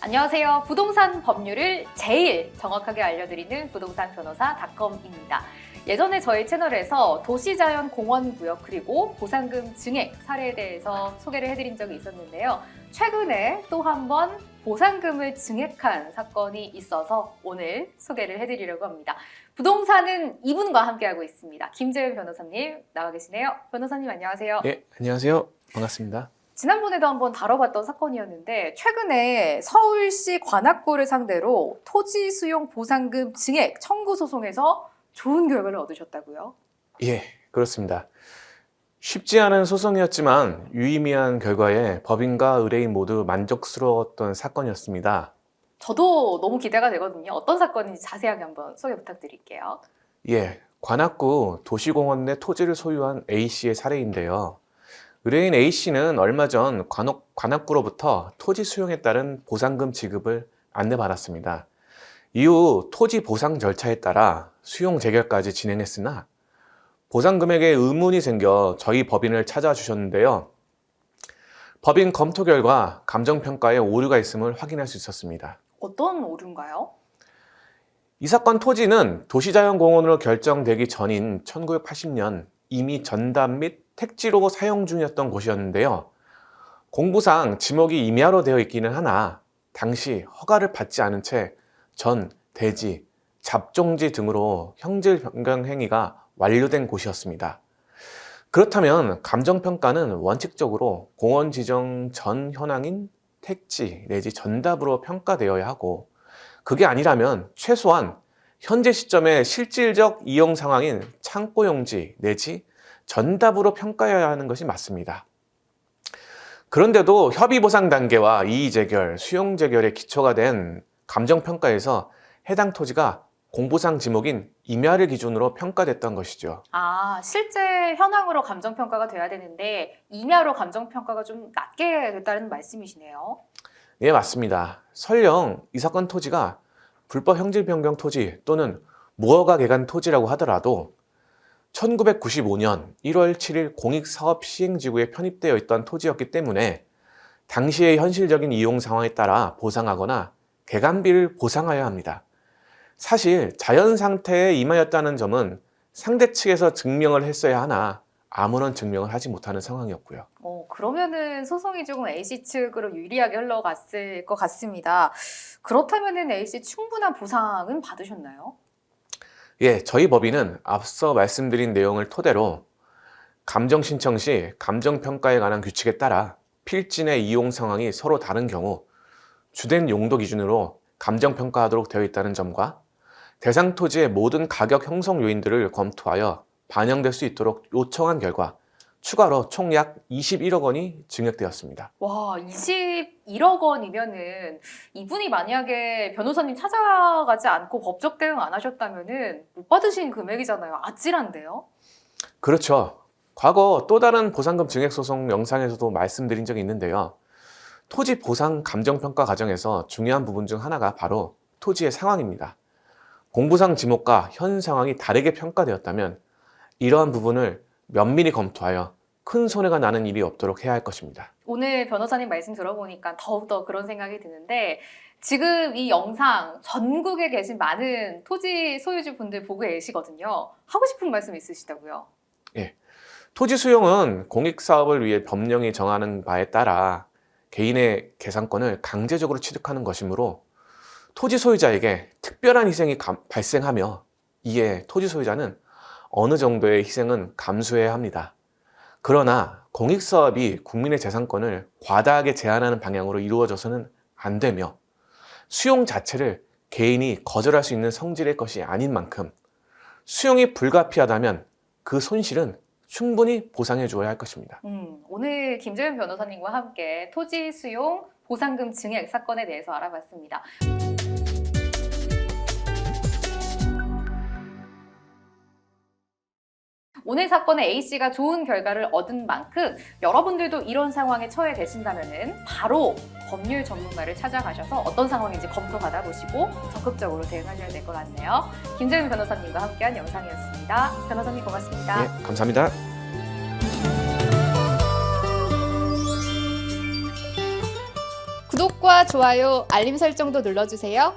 안녕하세요. 부동산 법률을 제일 정확하게 알려드리는 부동산 변호사 닷컴입니다. 예전에 저희 채널에서 도시자연 공원구역 그리고 보상금 증액 사례에 대해서 소개를 해드린 적이 있었는데요. 최근에 또 한 번 보상금을 증액한 사건이 있어서 오늘 소개를 해드리려고 합니다. 부동산은 이분과 함께하고 있습니다. 김재현 변호사님 나와 계시네요. 변호사님 안녕하세요. 예, 안녕하세요. 반갑습니다. 지난번에도 한번 다뤄봤던 사건이었는데 최근에 서울시 관악구를 상대로 토지 수용 보상금 증액 청구 소송에서 좋은 결과를 얻으셨다고요? 예, 그렇습니다. 쉽지 않은 소송이었지만 유의미한 결과에 법인과 의뢰인 모두 만족스러웠던 사건이었습니다. 저도 너무 기대가 되거든요. 어떤 사건인지 자세하게 한번 소개 부탁드릴게요. 예, 관악구 도시공원 내 토지를 소유한 A씨의 사례인데요. 의뢰인 A씨는 얼마 전 관악, 관악구로부터 토지 수용에 따른 보상금 지급을 안내받았습니다. 이후 토지 보상 절차에 따라 수용 재결까지 진행했으나 보상 금액에 의문이 생겨 저희 법인을 찾아주셨는데요. 법인 검토 결과 감정평가에 오류가 있음을 확인할 수 있었습니다. 어떤 오류인가요? 이 사건 토지는 도시자연공원으로 결정되기 전인 1980년 이미 전담 및 택지로 사용 중이었던 곳이었는데요. 공부상 지목이 임야로 되어 있기는 하나 당시 허가를 받지 않은 채 전, 대지, 잡종지 등으로 형질 변경 행위가 완료된 곳이었습니다. 그렇다면 감정평가는 원칙적으로 공원 지정 전 현황인 택지 내지 전답으로 평가되어야 하고 그게 아니라면 최소한 현재 시점의 실질적 이용 상황인 창고 용지 내지 전답으로 평가해야 하는 것이 맞습니다. 그런데도 협의 보상 단계와 이의 재결, 수용 재결의 기초가 된 감정 평가에서 해당 토지가 공부상 지목인 임야를 기준으로 평가됐던 것이죠. 아, 실제 현황으로 감정 평가가 돼야 되는데 임야로 감정 평가가 좀 낮게 됐다는 말씀이시네요. 예, 맞습니다. 설령 이 사건 토지가 불법 형질 변경 토지 또는 무허가 개간 토지라고 하더라도 1995년 1월 7일 공익사업 시행지구에 편입되어 있던 토지였기 때문에 당시의 현실적인 이용 상황에 따라 보상하거나 개간비를 보상하여야 합니다. 사실 자연 상태에 임하였다는 점은 상대 측에서 증명을 했어야 하나 아무런 증명을 하지 못하는 상황이었고요. 어, 그러면은 소송이 조금 A씨 측으로 유리하게 흘러갔을 것 같습니다. 그렇다면은 A씨 충분한 보상은 받으셨나요? 예, 저희 법인은 앞서 말씀드린 내용을 토대로 감정 신청 시 감정 평가에 관한 규칙에 따라 필진의 이용 상황이 서로 다른 경우 주된 용도 기준으로 감정 평가하도록 되어 있다는 점과 대상 토지의 모든 가격 형성 요인들을 검토하여 반영될 수 있도록 요청한 결과 추가로 총 약 21억 원이 증액되었습니다. 와, 21억 원이면은 이분이 만약에 변호사님 찾아가지 않고 법적 대응 안 하셨다면은 못 받으신 금액이잖아요. 아찔한데요? 그렇죠. 과거 또 다른 보상금 증액 소송 영상에서도 말씀드린 적이 있는데요. 토지 보상 감정 평가 과정에서 중요한 부분 중 하나가 바로 토지의 상황입니다. 공부상 지목과 현 상황이 다르게 평가되었다면 이러한 부분을 면밀히 검토하여 큰 손해가 나는 일이 없도록 해야 할 것입니다. 오늘 변호사님 말씀 들어보니까 더욱더 그런 생각이 드는데 지금 이 영상 전국에 계신 많은 토지 소유주 분들 보고 계시거든요. 하고 싶은 말씀 있으시다고요? 토지 수용은 공익 사업을 위해 법령이 정하는 바에 따라 개인의 계산권을 강제적으로 취득하는 것이므로 토지 소유자에게 특별한 희생이 감- 발생하며 이에 토지 소유자는 어느 정도의 희생은 감수해야 합니다. 그러나 공익사업이 국민의 재산권을 과다하게 제한하는 방향으로 이루어져서는 안 되며 수용 자체를 개인이 거절할 수 있는 성질의 것이 아닌 만큼 수용이 불가피하다면 그 손실은 충분히 보상해 주어야 할 것입니다. 음, 오늘 김재현 변호사님과 함께 토지 수용 보상금 증액 사건에 대해서 알아봤습니다. 오늘 사건에 A씨가 좋은 결과를 얻은 만큼 여러분들도 이런 상황에 처해되신다면 바로 법률 전문가를 찾아가셔서 어떤 상황인지 검토 받아보시고 적극적으로 대응하셔야 될 것 같네요. 김재현 변호사님과 함께한 영상이었습니다. 변호사님 고맙습니다. 예, 감사합니다. 구독과 좋아요, 알림 설정도 눌러주세요.